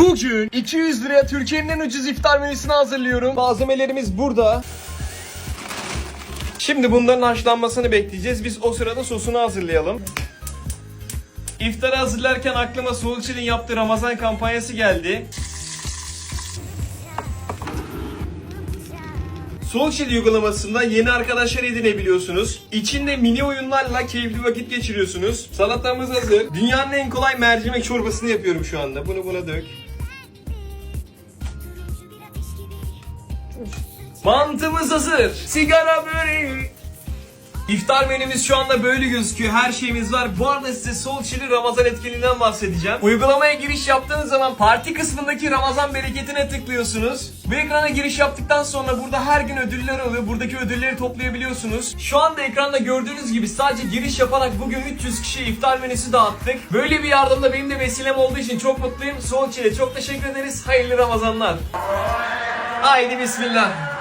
Bugün 200 liraya Türkiye'nin en ucuz iftar menüsünü hazırlıyorum. Malzemelerimiz burada. Şimdi bunların haşlanmasını bekleyeceğiz. Biz o sırada sosunu hazırlayalım. İftarı hazırlarken aklıma Soğuk Çil'in yaptığı Ramazan kampanyası geldi. Çil uygulamasında yeni arkadaşlar edinebiliyorsunuz. İçinde mini oyunlarla keyifli vakit geçiriyorsunuz. Salatamız hazır. Dünyanın en kolay mercimek çorbasını yapıyorum şu anda. Bunu buna dök. Mantımız hazır. Sigara böreği. İftar menümüz şu anda böyle gözüküyor. Her şeyimiz var. Bu arada size Sol Çili Ramazan etkinliğinden bahsedeceğim. Uygulamaya giriş yaptığınız zaman parti kısmındaki Ramazan bereketine tıklıyorsunuz. Bu ekrana giriş yaptıktan sonra burada her gün ödüller oluyor. Buradaki ödülleri toplayabiliyorsunuz. Şu anda ekranda gördüğünüz gibi sadece giriş yaparak bugün 300 kişiye iftar menüsü dağıttık. Böyle bir yardımda benim de vesilem olduğu için çok mutluyum. Sol Çili çok teşekkür ederiz. Hayırlı Ramazanlar. Haydi bismillah.